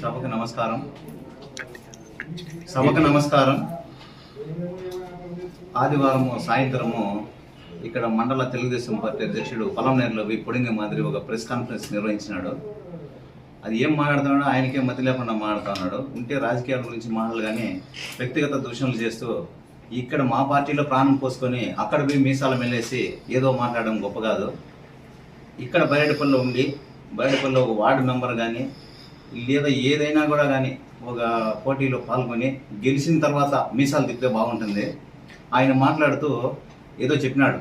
సభకు నమస్కారం. సభకు నమస్కారం. ఆదివారము సాయంత్రము ఇక్కడ మండల తెలుగుదేశం పార్టీ అధ్యక్షుడు పొలంనేరులో వి. పొడింగ మాదిరి ఒక ప్రెస్ కాన్ఫరెన్స్ నిర్వహించినాడు. అది ఏం మాట్లాడుతున్నాడో ఆయనకే మతి లేకుండా మాట్లాడుతున్నాడు. ఉంటే రాజకీయాల గురించి మాటలు కానీ వ్యక్తిగత దూషణలు చేస్తూ ఇక్కడ మా పార్టీలో ప్రాణం పోసుకొని అక్కడ పోయి మీసాలు మెల్లేసి ఏదో మాట్లాడడం గొప్ప కాదు. ఇక్కడ బయటపల్లిలో ఉండి బయటపల్లిలో ఒక వార్డు మెంబర్ కానీ లేదా ఏదైనా కూడా కానీ ఒక పోటీలో పాల్గొని గెలిచిన తర్వాత మీసాలు తిప్పితే బాగుంటుంది. ఆయన మాట్లాడుతూ ఏదో చెప్పినాడు.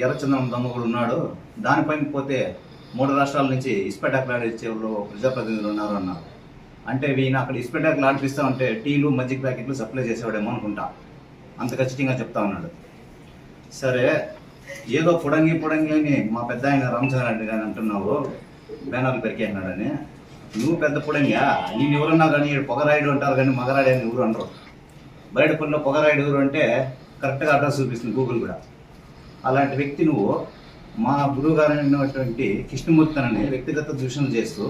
ఎర్రచందనం దొంగ కూడా ఉన్నాడు. దానిపైన పోతే మూడు రాష్ట్రాల నుంచి ఇస్పెటాకులు ఆడించే ప్రజాప్రతినిధులు ఉన్నారు అన్నారు. అంటే వీణ అక్కడ ఇస్పెటాకులు ఆడిపిస్తా ఉంటే టీలు మజ్జిగ ప్యాకెట్లు సప్లై చేసేవాడేమో అనుకుంటా. అంత ఖచ్చితంగా చెప్తా ఉన్నాడు. సరే ఏదో పుడంగి పుడంగి అని మా పెద్ద ఆయన రామచంద్ర రెడ్డి గారు అంటున్నావు. బ్యానర్లు పెరికేసినాడని నువ్వు పెద్ద పొడంగా నేను ఎవరన్నా కానీ పొగరాయుడు అంటారు కానీ మగరాయుడు అని ఎవరు అనరు. బయట పనిలో పొగరాయుడు ఎవరు అంటే కరెక్ట్గా అడ్రస్ చూపిస్తుంది గూగుల్ కూడా. అలాంటి వ్యక్తి నువ్వు మా గురువు గారు అయినటువంటి కృష్ణమూర్తి అని వ్యక్తిగత దూషణలు చేస్తూ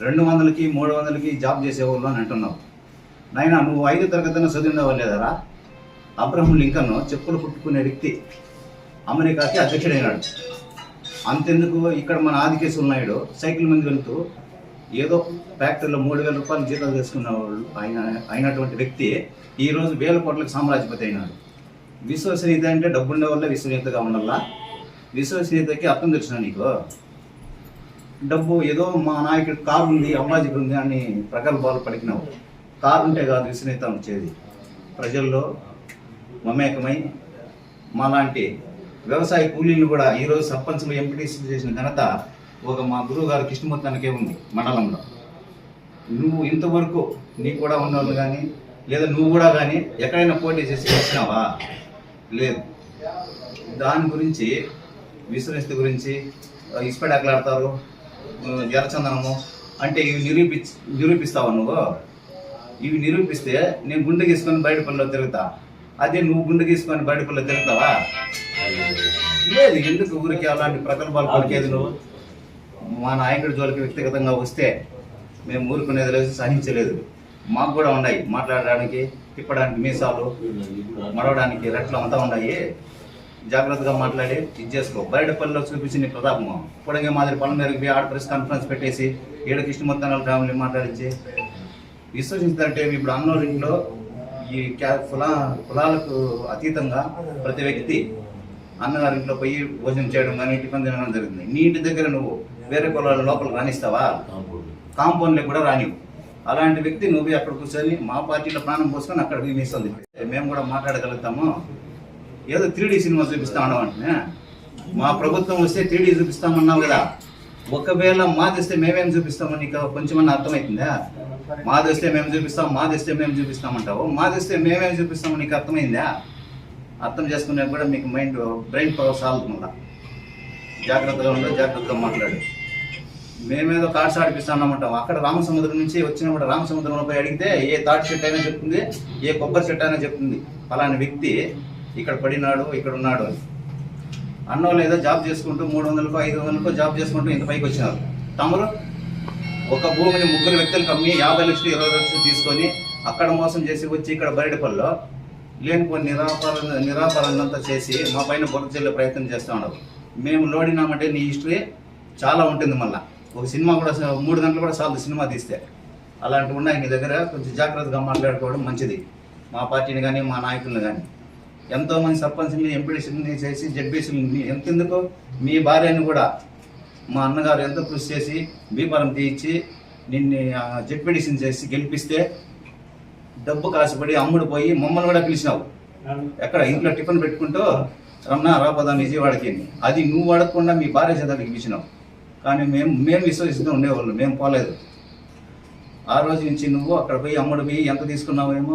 రెండు వందలకి మూడు వందలకి జాబ్ చేసేవాళ్ళు అని అంటున్నావు. నాయన నువ్వు ఐదు తరగతిన చదివినవా లేదరా? అబ్రహం లింకన్ చెప్పులు పుట్టుకునే వ్యక్తి అమెరికాకి అధ్యక్షుడైనాడు. అంతెందుకు? ఇక్కడ మన ఆదికేశ్వర నాయుడు సైకిల్ మీద వెళ్తూ ఏదో ఫ్యాక్టరీలో మూడు వేల రూపాయలు జీతాలు చేసుకున్న వాళ్ళు ఆయన అయినటువంటి వ్యక్తి ఈ రోజు వేల కోట్లకు సామ్రాజ్యపతి అయినాడు. విశ్వసనీయత అంటే డబ్బుండే వల్ల విశ్వసనీయతగా ఉండాలా? విశ్వసనీయతకి అర్థం తెలిసిన నీకు? డబ్బు ఏదో మా నాయకుడు కారు ఉంది అమ్మాజీకి ఉంది అని ప్రగల్భాలు పలికినావు. కారు ఉంటే కాదు విశ్వనీయత వచ్చేది. ప్రజల్లో మమేకమై మాలాంటి వ్యవసాయ కూలీలు కూడా ఈరోజు సర్పంచ్లు ఎంపీటీసీలు చేసిన ఘనత ఒక మా గురువు గారు కృష్ణమూర్తి ఉంది మండలంలో. నువ్వు ఇంతవరకు నీకు కూడా ఉన్నవాళ్ళు కానీ లేదా నువ్వు కూడా కానీ ఎక్కడైనా పోటీ చేసి వచ్చినావా? లేదు. దాని గురించి విశ్వనిస్తి గురించి ఇస్పెడాకులాడతారు ఎర్రచందనము అంటే ఇవి నిరూపి నిరూపిస్తావా నువ్వు? ఇవి నిరూపిస్తే నేను గుండె గీసుకొని బయట పనిలో తిరుగుతా. అదే నువ్వు గుండె గీసుకొని బయట పనిలో తిరుగుతావా? లేదు. ఎందుకు ఊరికి అలాంటి ప్రకల్పాలు పలికేది నువ్వు? మా నాయకుడి జోలికి వ్యక్తిగతంగా వస్తే మేము ఊరుకునేది లేదు సహించలేదు. మాకు కూడా ఉన్నాయి. మాట్లాడడానికి తిప్పడానికి మీసాలు మడవడానికి రెట్లు అంతా ఉన్నాయి. జాగ్రత్తగా మాట్లాడి ఇది చేసుకో. బయటపల్లిలో చూపించి నీ ప్రతాపము. మాదిరి పనుల మేరకు పోయి ఆడ ప్రెస్ కాన్ఫరెన్స్ పెట్టేసి ఏడు కృష్ణమొత్తానాల ఫ్యామిలీ మాట్లాడించి విశ్వసించారంటే ఇప్పుడు అన్నోళ్ళ ఇంట్లో ఈ క్యా కులా కులాలకు అతీతంగా ప్రతి వ్యక్తి అన్నగారింట్లో పోయి భోజనం చేయడం కానీ టిఫిన్ తినడం జరిగింది. నీ ఇంటి దగ్గర నువ్వు వేరే కులాల లోపల రాణిస్తావా? కాంపౌండ్లో కూడా రానివు అలాంటి వ్యక్తి నువ్వు అక్కడ కూర్చొని మా పార్టీలో ప్రాణం పోసుకొని అక్కడ పోయి మేము కూడా మాట్లాడగలుగుతాము. ఏదో త్రీడీ సినిమా చూపిస్తా ఉన్నామంటే మా ప్రభుత్వం వస్తే త్రీ డీ చూపిస్తామన్నావు కదా. ఒకవేళ మాది వస్తే మేమేం చూపిస్తామని నీకు కొంచెమన్నా అర్థమవుతుందా మాది వస్తే మేము చూపిస్తాం మాది వస్తే మేము చూపిస్తామంటావు. మాది వస్తే మేమేం చూపిస్తామని నీకు అర్థమైందా? అర్థం చేసుకునే కూడా మీకు మైండ్ బ్రెయిన్ పవర్ సాగుతుందా జాగ్రత్తగా ఉండదు జాగ్రత్తగా మాట్లాడు. మేమేదో కార్డ్స్ ఆడిపిస్తామంటాం అక్కడ రామసముద్రం నుంచి వచ్చినప్పుడు రామసముద్రంలో పోయి అడిగితే ఏ తాటి చెట్టు అయినా చెప్తుంది ఏ కొబ్బరి చెట్టు అయినా చెప్తుంది. అలాంటి వ్యక్తి ఇక్కడ పడినాడు ఇక్కడ ఉన్నాడు అని. అన్నోళ్ళు ఏదో జాబ్ చేసుకుంటూ మూడు వందలకో ఐదు వందలకో జాబ్ చేసుకుంటూ ఇంత పైకి వచ్చినారు. తమరు ఒక భూమిని ముగ్గురు వ్యక్తులకు అమ్మి యాభై లక్షలు ఇరవై లక్షలు తీసుకొని అక్కడ మోసం చేసి వచ్చి ఇక్కడ బర్రెడుపల్లో లేని కొన్ని నిరాపర నిరాపరణంతా చేసి మా పైన బుర్ర చెల్లే ప్రయత్నం చేస్తూ ఉన్నారు. మేము లోడినామంటే నీ హిస్టరీ చాలా ఉంటుంది మళ్ళీ. ఒక సినిమా కూడా మూడు గంటలు కూడా చాలు సినిమా తీస్తే. అలాంటివి ఉన్నాయి మీ దగ్గర కొంచెం జాగ్రత్తగా మాట్లాడుకోవడం మంచిది. మా పార్టీని కానీ మా నాయకుల్ని కానీ ఎంతోమంది సర్పంచ్ని ఎంపీడీసీని చేసి జడ్బీసీని ఎంతెందుకు? మీ భార్యని కూడా మా అన్నగారు ఎంతో కృషి చేసి బీపరం తీయించి నిన్ను జడ్పీడీసీని చేసి గెలిపిస్తే డబ్బు కాసుపడి అమ్ముడు పోయి మమ్మల్ని కూడా పిలిచినావు. ఎక్కడ? ఇంట్లో టిఫిన్ పెట్టుకుంటూ రమణ రాపదా విజయవాడకి అది నువ్వు అడగకుండా మీ భార్య చేత పిలిచినావు. కానీ మేము మేము విశ్వసిస్తూ ఉండేవాళ్ళు మేము పోలేదు. ఆ రోజు నుంచి నువ్వు అక్కడ పోయి అమ్ముడు పోయి ఎంత తీసుకున్నావేమో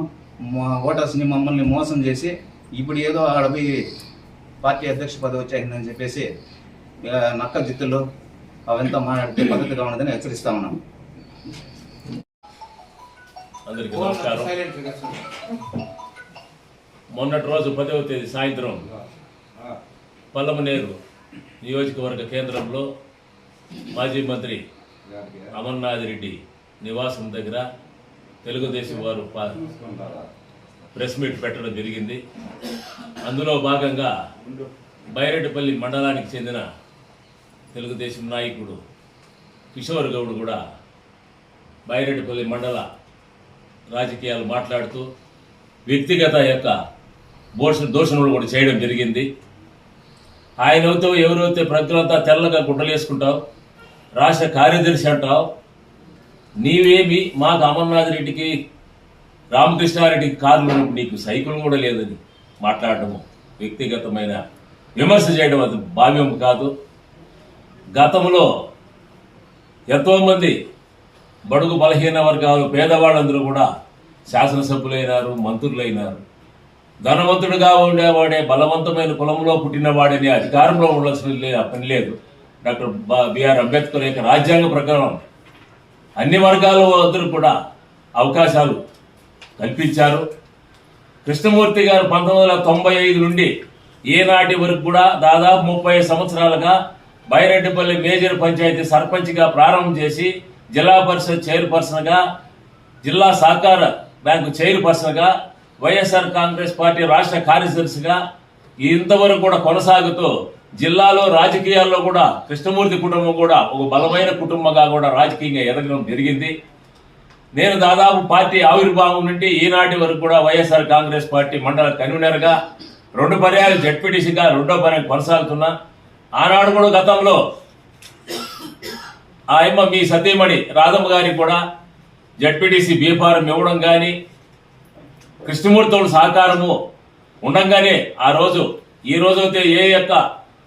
మా ఓటర్స్ని మమ్మల్ని మోసం చేసి ఇప్పుడు ఏదో ఆడ పోయి పార్టీ అధ్యక్ష పదవి వచ్చేసిందని చెప్పేసి నక్క జిత్తులు అవంతా మాట్లాడితే పద్ధతిగా ఉన్నదని హెచ్చరిస్తా ఉన్నాం. అందరికీ నమస్కారం. మొన్నటి రోజు పదవ తేదీ సాయంత్రం పల్లమనేరు నియోజకవర్గ కేంద్రంలో మాజీ మంత్రి అమర్నాథ్ రెడ్డి నివాసం దగ్గర తెలుగుదేశం వారు ప్రెస్ మీట్ పెట్టడం జరిగింది. అందులో భాగంగా బైరెడ్డిపల్లి మండలానికి చెందిన తెలుగుదేశం నాయకుడు కిషోర్ గౌడ్ కూడా బైరెడ్డిపల్లి మండల రాజకీయాలు మాట్లాడుతూ వ్యక్తిగత యొక్క దోష దోషణలు కూడా చేయడం జరిగింది. ఆయనతో ఎవరైతే ప్రజలంతా తెల్లగా గుడ్డలేసుకుంటావు రాష్ట్ర కార్యదర్శి అంటావు నీవేమి మాకు అమర్నాథ్ రెడ్డికి రామకృష్ణారెడ్డికి కార్లు నీకు సైకిల్ కూడా లేదని మాట్లాడటము వ్యక్తిగతమైన విమర్శ చేయడం అది భావ్యం కాదు. గతంలో ఎంతోమంది బడుగు బలహీన వర్గాలు పేదవాళ్ళందరూ కూడా శాసనసభ్యులైనారు మంత్రులైనారు. ధనవంతుడుగా ఉండేవాడే బలవంతమైన కులంలో పుట్టినవాడని అధికారంలో ఉండాల్సిన లే- పని లేదు. డాక్టర్ బిఆర్ అంబేద్కర్ యొక్క రాజ్యాంగ ప్రకారం అన్ని వర్గాల వద్దరు కూడా అవకాశాలు కల్పించారు. కృష్ణమూర్తి గారు పంతొమ్మిది వందల తొంభై ఐదు నుండి ఈనాటి వరకు కూడా దాదాపు ముప్పై సంవత్సరాలుగా బైరెడ్డిపల్లి మేజర్ పంచాయతీ సర్పంచ్గా ప్రారంభం చేసి జిల్లా పరిషత్ చైర్పర్సన్గా జిల్లా సహకార బ్యాంకు చైర్పర్సన్గా వైఎస్ఆర్ కాంగ్రెస్ పార్టీ రాష్ట్ర కార్యదర్శిగా ఇంతవరకు కూడా కొనసాగుతూ జిల్లాలో రాజకీయాల్లో కూడా కృష్ణమూర్తి కుటుంబం కూడా ఒక బలమైన కుటుంబంగా కూడా రాజకీయంగా ఎదగడం జరిగింది. నేను దాదాపు పార్టీ ఆవిర్భావం నుండి ఈనాటి వరకు కూడా వైఎస్ఆర్ కాంగ్రెస్ పార్టీ మండల కన్వీనర్గా రెండు పర్యాలు జడ్పీటీసీగా రెండో పర్యాలు కొనసాగుతున్నా. ఆనాడు కూడా గతంలో ఆ అమ్మ మీ సతీమణి రాధమ్మ గారికి కూడా జడ్పీటీసీ బీఫారం ఇవ్వడం కానీ కృష్ణమూర్తితో సహకారము ఉండంగానే ఆ రోజు ఈ రోజైతే ఏ యొక్క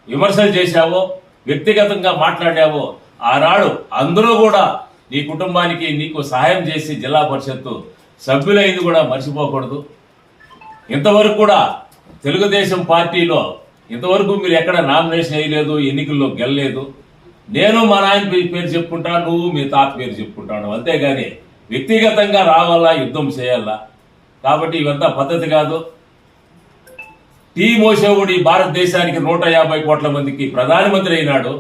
విమర్శలు చేశావో వ్యక్తిగతంగా మాట్లాడావో ఆనాడు అందరూ కూడా నీ కుటుంబానికి నీకు సహాయం చేసి జిల్లా పరిషత్తు సభ్యులైంది కూడా మర్చిపోకూడదు. ఇంతవరకు కూడా తెలుగుదేశం పార్టీలో ఇంతవరకు మీరు ఎక్కడ నామినేషన్ వేయలేదు ఎన్నికల్లో గెలలేదు. నేను మా నాయన పేరు చెప్పుకుంటా నువ్వు మీ తాత పేరు చెప్పుకుంటాను. అంతేగాని వ్యక్తిగతంగా రావాలా యుద్ధం చేయాలా? కాబట్టి ఇవంతా పద్ధతి కాదు. టీ మోసేవుడి భారతదేశానికి నూట యాభై కోట్ల మందికి ప్రధానమంత్రి అయినాడు.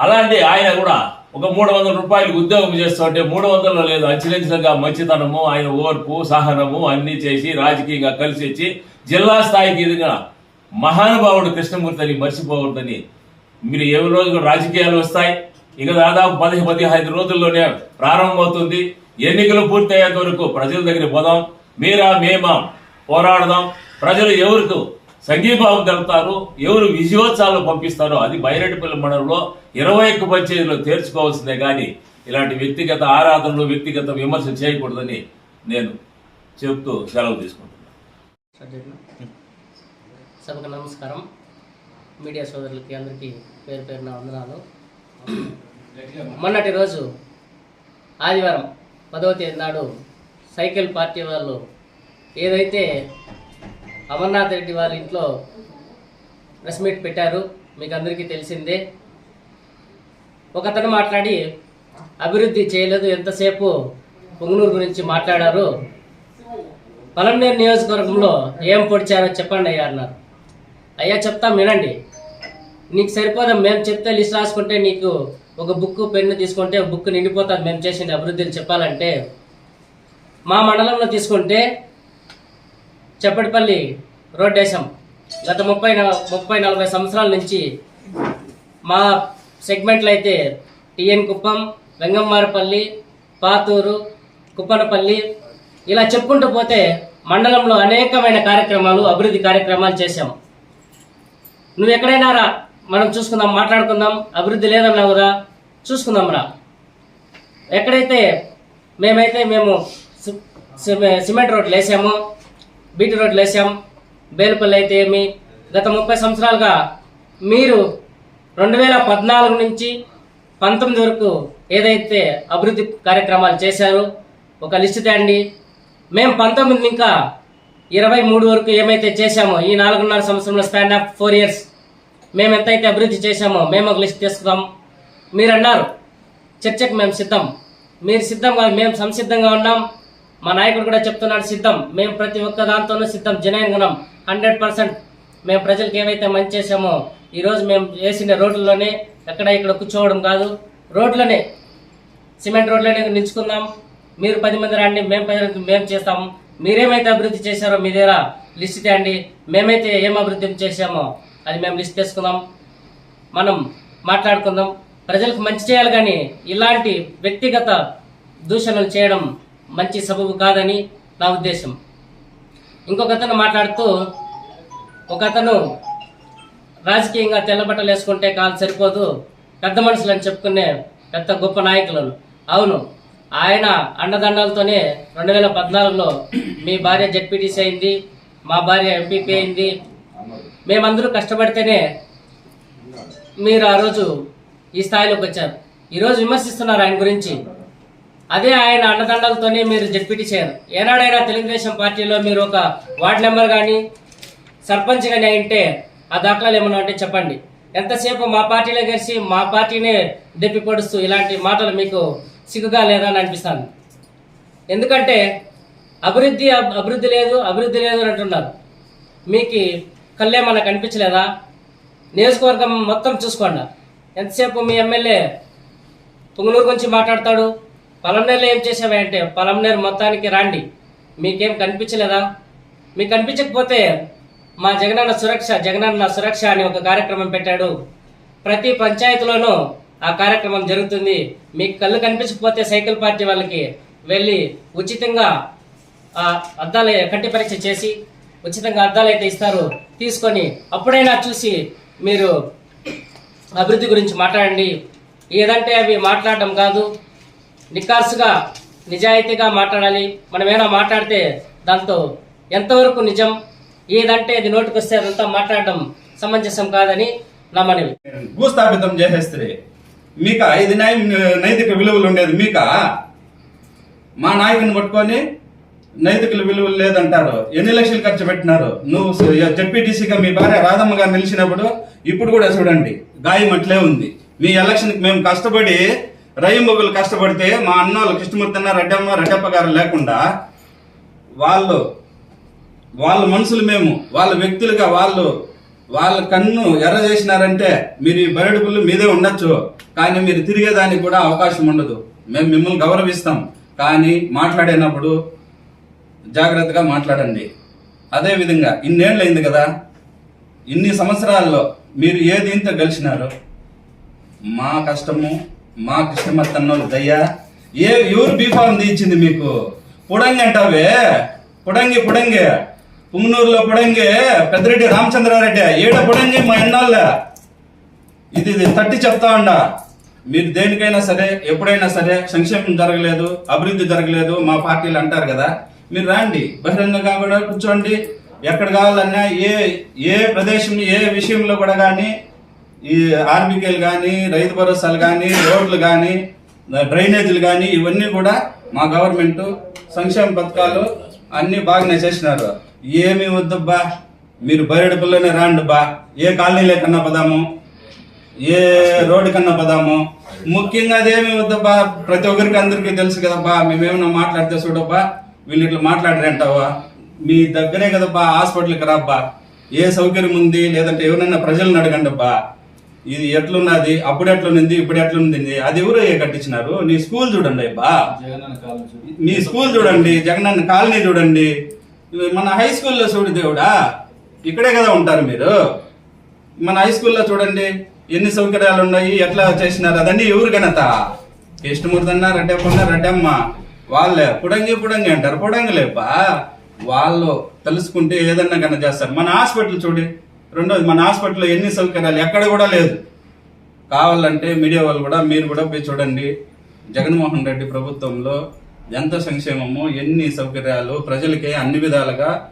అలాంటి ఆయన కూడా ఒక మూడు వందల రూపాయలు ఉద్యోగం చేస్తుంటే మూడు వందలు లేదు అంచెలంచెలుగా మంచితనము ఆయన ఓర్పు సహనము అన్నీ చేసి రాజకీయంగా కలిసి వచ్చి జిల్లా స్థాయికి ఎదిగిన మహానుభావుడు కృష్ణమూర్తి అని మర్చిపోవద్దని మీరు ఏ రోజు రాజకీయాలు వస్తాయి? ఇక దాదాపు పది పదిహేను రోజుల్లోనే ప్రారంభమవుతుంది. ఎన్నికలు పూర్తయ్యేంత వరకు ప్రజల దగ్గర పోదాం. మీరా మేమా పోరాడదాం. ప్రజలు ఎవరికి సంఘీభావం తెలుపుతారు ఎవరు విజయోత్సవాలు పంపిస్తారో అది బైరెడ్డిపల్లి మండలంలో ఇరవై ఒక్క పంచాయతీలో తీర్చుకోవాల్సిందే కానీ ఇలాంటి వ్యక్తిగత ఆరాధనలు వ్యక్తిగత విమర్శ చేయకూడదని నేను చెబుతూ సెలవు తీసుకుంటున్నాను. సభకు నమస్కారం. మీడియా సోదరులకి అందరికీ పేరు పేరున వందనాలు. మొన్నటి రోజు ఆదివారం పదవ తేదీ నాడు సైకిల్ పార్టీ వాళ్ళు ఏదైతే అమర్నాథ్ రెడ్డి వాళ్ళ ఇంట్లో ప్రెస్ మీట్ పెట్టారు మీకు అందరికీ తెలిసిందే. ఒకతను మాట్లాడి అభివృద్ధి చేయలేదు ఎంతసేపు పొంగునూరు గురించి మాట్లాడారు? పలంనేరు నియోజకవర్గంలో ఏం పొడిచారో చెప్పండి అయ్యా అన్నారు. అయ్యా చెప్తాం వినండి. నీకు సరిపోదాం మేము చెప్తే లిస్ట్ రాసుకుంటే నీకు ఒక బుక్ పెన్ను తీసుకుంటే బుక్ నిండిపోతుంది. మేము చేసిన అభివృద్ధిని చెప్పాలంటే మా మండలంలో తీసుకుంటే చెప్పటిపల్లి రోడ్ వేసాం గత ముప్పై ముప్పై నలభై సంవత్సరాల నుంచి మా సెగ్మెంట్లు అయితే టిఎన్ కుప్పం వెంగమ్మారపల్లి పాతూరు కుప్పనపల్లి ఇలా చెప్పుకుంటూ పోతే మండలంలో అనేకమైన కార్యక్రమాలు అభివృద్ధి కార్యక్రమాలు చేశాం. నువ్వు ఎక్కడైనా రా మనం చూసుకుందాం మాట్లాడుకుందాం అభివృద్ధి లేదన్నావు రా చూసుకుందాం రా. ఎక్కడైతే మేమైతే మేము సిమెంట్ రోడ్లు వేసాము బీటీ రోడ్లు వేసాం బేలుపల్లి అయితే ఏమి? గత ముప్పై సంవత్సరాలుగా మీరు రెండు వేల పద్నాలుగు నుంచి పంతొమ్మిది వరకు ఏదైతే అభివృద్ధి కార్యక్రమాలు చేశారో ఒక లిస్ట్ తేండి మేము పంతొమ్మిది ఇంకా ఇరవై మూడు వరకు ఏమైతే చేశామో ఈ నాలుగున్నర సంవత్సరంలో స్పాన్ ఆఫ్ ఫోర్ ఇయర్స్ మేము ఎంతైతే అభివృద్ధి చేశామో మేము ఒక లిస్ట్ తీసుకుందాం మీరు అన్నారు చర్చకు మేము సిద్ధం. మీరు సిద్ధం కాదు మేము సంసిద్ధంగా ఉన్నాం. మా నాయకుడు కూడా చెప్తున్నాడు సిద్ధం. మేము ప్రతి ఒక్క దాంతోనూ సిద్ధం. జనైన్ గుణం. హండ్రెడ్ పర్సెంట్ మేము ప్రజలకు ఏవైతే మంచి చేశామో ఈరోజు మేము వేసిన రోడ్లలోనే ఎక్కడ ఇక్కడ కూర్చోవడం కాదు. రోడ్లనే సిమెంట్ రోడ్లనే నిలుచుకుందాం మీరు పది మంది రండి మేము పది మేము చేస్తాం మీరేమైతే అభివృద్ధి చేశారో మీ దగ్గర లిస్ట్ తేండి మేమైతే ఏం అభివృద్ధి చేశామో అది మేము లిస్ట్ తీసుకుందాం. మనం మాట్లాడుకుందాం. ప్రజలకు మంచి చేయాలి కానీ ఇలాంటి వ్యక్తిగత దూషణలు చేయడం మంచి సబబు కాదని నా ఉద్దేశం. ఇంకొక అతను మాట్లాడుతూ ఒక అతను రాజకీయంగా తెల్లబట్టలు వేసుకుంటే కాదు సరిపోదు పెద్ద మనుషులు అని చెప్పుకునే పెద్ద గొప్ప నాయకులను. అవును ఆయన అండదండాలతోనే రెండు వేల పద్నాలుగులో మీ భార్య జడ్పీటీసీ అయింది మా భార్య ఎంపీపీ అయింది. మేమందరూ కష్టపడితేనే మీరు ఆ రోజు ఈ స్థాయిలోకి వచ్చారు. ఈరోజు విమర్శిస్తున్నారు ఆయన గురించి. అదే ఆయన అండదండలతోనే మీరు జడ్పీటీ చేయరు ఏనాడైనా తెలుగుదేశం పార్టీలో మీరు ఒక వార్డ్ మెంబర్ కానీ సర్పంచ్ కానీ అయింటే ఆ దాఖలాలు ఏమన్నా ఉంటే చెప్పండి. ఎంతసేపు మా పార్టీలో కలిసి మా పార్టీనే దెప్పిపడుస్తూ ఇలాంటి మాటలు మీకు సిగ్గుగా లేదా అని అనిపిస్తాను ఎందుకంటే అభివృద్ధి అబ్- అభివృద్ధి లేదు అభివృద్ధి లేదు అని అంటున్నారు. మీకు కళ్ళేమన్నా కనిపించలేదా? నియోజకవర్గం మొత్తం చూసుకోండి. ఎంతసేపు మీ ఎమ్మెల్యే పొంగులూరు గురించి మాట్లాడతాడు? పలంనేరులో ఏం చేసావా అంటే పలంనేరు మొత్తానికి రాండి. మీకేం కనిపించలేదా? మీకు కనిపించకపోతే మా జగనన్న సురక్ష జగనన్న సురక్ష అని ఒక కార్యక్రమం పెట్టాడు. ప్రతి పంచాయతీలోనూ ఆ కార్యక్రమం జరుగుతుంది. మీకు కళ్ళు కనిపించకపోతే సైకిల్ పార్టీ వాళ్ళకి వెళ్ళి ఉచితంగా ఆ కంటి పరీక్ష చేసి ఉచితంగా అద్దాలు అయితే ఇస్తారు. తీసుకొని అప్పుడైనా చూసి మీరు అభివృద్ధి గురించి మాట్లాడండి. ఏదంటే అవి మాట్లాడడం కాదు. నికార్సుగా నిజాయితీగా మాట్లాడాలి. మనం ఏమైనా మాట్లాడితే దాంతో ఎంతవరకు నిజం ఏదంటే ఇది నోటికొస్తే అదంతా మాట్లాడడం సమంజసం కాదని నా మనవి. భూస్థాపితం చేసేస్తే మీక ఇది నై నైతిక విలువలు ఉండేది మీక? మా నాయకుని పట్టుకొని నైతిక విలువలు లేదంటారు. ఎన్ని లక్షలు ఖర్చు పెట్టినారు? నువ్వు జడ్పీటీసీగా మీ భార్య రాధమ్మ గారు నిలిచినప్పుడు ఇప్పుడు కూడా చూడండి గాయం అట్లే ఉంది. మీ ఎలక్షన్కి మేము కష్టపడి రయ్యంబొగులు కష్టపడితే మా అన్నోళ్ళు కృష్ణమూర్తి రెడ్డమ్మ రెడ్డప్ప గారు లేకుండా వాళ్ళు వాళ్ళ మనుషులు మేము వాళ్ళ వ్యక్తులుగా వాళ్ళు వాళ్ళ కన్ను ఎర్ర చేసినారంటే మీరు ఈ బయడుపులు మీదే ఉండొచ్చు. కానీ మీరు తిరిగేదానికి కూడా అవకాశం ఉండదు. మేము మిమ్మల్ని గౌరవిస్తాం. కానీ మాట్లాడేటప్పుడు జాగ్రత్తగా మాట్లాడండి. అదే విధంగా ఇన్నేళ్ళు అయింది కదా ఇన్ని సంవత్సరాల్లో మీరు ఏ దీంతో గెలిచినారు? మా కష్టము మా కృష్ణమత్తన్నోళ్ళు దయ్యా. ఏ ఎవరు బీఫామ్ ఇచ్చింది మీకు? పుడంగి అంటావే? పుడంగి పుడంగి. పుంగనూరులో పుడంగి. పెద్దరెడ్డి రామచంద్రారెడ్డి. ఏడ పుడంగి మా ఎన్నాళ్ళ? ఇది ఇది తట్టి చెప్తా ఉండ. మీరు దేనికైనా సరే ఎప్పుడైనా సరే సంక్షేమం జరగలేదు అభివృద్ధి జరగలేదు మా పార్టీలు అంటారు కదా. మీరు రాండి బహిరంగంగా కూడా కూర్చోండి. ఎక్కడ కావాలన్నా ఏ ఏ ప్రదేశం ఏ విషయంలో కూడా కానీ ఈ ఆర్బికేలు కానీ రైతు భరోసాలు కానీ రోడ్లు కానీ డ్రైనేజీలు కానీ ఇవన్నీ కూడా మా గవర్నమెంట్ సంక్షేమ పథకాలు అన్నీ బాగానే చేసినారు. ఏమి వద్దబ్బా మీరు బయటపుల్లోనే రాండి బా ఏ కాలనీలే కన్నా పదాము ఏ రోడ్డు కన్నా పదాము. ముఖ్యంగా అదేమి వద్దబ్బా ప్రతి ఒక్కరికి అందరికీ తెలుసు కదబ్బా మేమేమన్నా మాట్లాడితే చూడబ్బా వీళ్ళు ఇట్లా మాట్లాడరంటావా మీ దగ్గరే కదబ్బా హాస్పిటల్కి రాబ్బా. ఏ సౌకర్యం ఉంది? లేదంటే ఎవరైనా ప్రజలను అడగండి అబ్బా ఇది ఎట్లున్నది? అప్పుడు ఎట్లుంది? ఇప్పుడు ఎట్లుంది? అది ఎవరు కట్టించినారు? నీ స్కూల్ చూడండి అబ్బా. మీ స్కూల్ చూడండి జగనన్న కాలనీ చూడండి. మన హై స్కూల్లో చూడు దేవుడా. ఇక్కడే కదా ఉంటారు మీరు. మన హై స్కూల్లో చూడండి ఎన్ని సౌకర్యాలు ఉన్నాయి ఎట్లా చేసినారు? అదన్నీ ఎవరు ఘనత? కృష్ణమూర్తన్న రెడ్డప్పన్న రెడ్డమ్మ. వాళ్ళే. పుడంగి పుడంగి అంటారు. పుడంగి లేపా వాళ్ళు తెలుసుకుంటే ఏదన్నా కన్నా చేస్తారు. మన హాస్పిటల్ చూడు. రెండోది మన హాస్పిటల్లో ఎన్ని సౌకర్యాలు? ఎక్కడ కూడా లేదు. కావాలంటే మీడియా వాళ్ళు కూడా మీరు కూడా పోయి చూడండి. జగన్మోహన్ రెడ్డి ప్రభుత్వంలో ఎంత సంక్షేమము ఎన్ని సౌకర్యాలు ప్రజలకి అన్ని విధాలుగా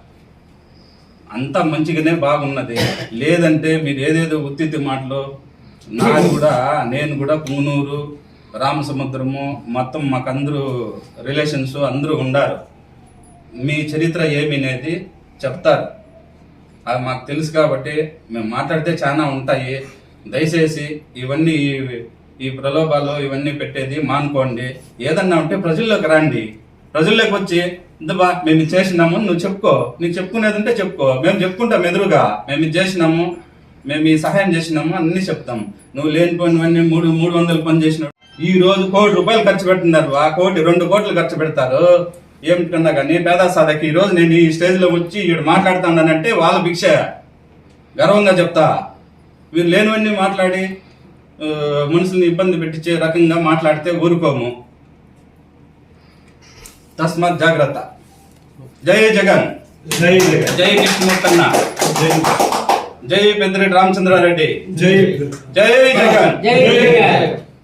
అంతా మంచిగానే బాగున్నది. లేదంటే మీరు ఏదేదో ఉత్తిత్తి మాటలు నాది కూడా నేను కూడా పుంగనూరు రామసముద్రము మొత్తం మాకందరూ రిలేషన్స్ అందరూ ఉండారు. మీ చరిత్ర ఏమి అనేది చెప్తారు. అది మాకు తెలుసు కాబట్టి మేము మాట్లాడితే చాలా ఉంటాయి. దయచేసి ఇవన్నీ ఈ- ప్రలోభాలు ఇవన్నీ పెట్టేది మానుకోండి. ఏదన్నా ఉంటే ప్రజల్లోకి రండి. ప్రజల్లోకి వచ్చి ఇంతబా మేము చేసినాము నువ్వు చెప్పుకో. నీకు చెప్పుకునేది ఉంటే చెప్పుకో. మేము చెప్పుకుంటాం ఎదురుగా. మేము ఇది చేసినాము మేము ఈ సహాయం చేసినాము అన్ని చెప్తాం. నువ్వు లేనిపోయినవన్నీ మూడు మూడు వందలు పని చేసినావు. ఈ రోజు కోటి రూపాయలు ఖర్చు పెడుతున్నారు ఆ కోటి రెండు కోట్లు ఖర్చు పెడతారు. ఏమిటన్నా కానీ పేద సాధకి ఈ రోజు నేను ఈ స్టేజ్లో వచ్చి ఇక్కడ మాట్లాడుతున్నానంటే వాళ్ళ భిక్ష. గర్వంగా చెప్తా. వీరు లేనివన్నీ మాట్లాడి మనుషుల్ని ఇబ్బంది పెట్టించే రకంగా మాట్లాడితే ఊరుకోము. తస్మాత్ జాగ్రత్త. జై జగన్. జై జగన్. జై కృష్ణమూర్తన్న జై జై పెద్దిరెడ్డి రామచంద్రారెడ్డి. జై జై జగన్. జై జగన్.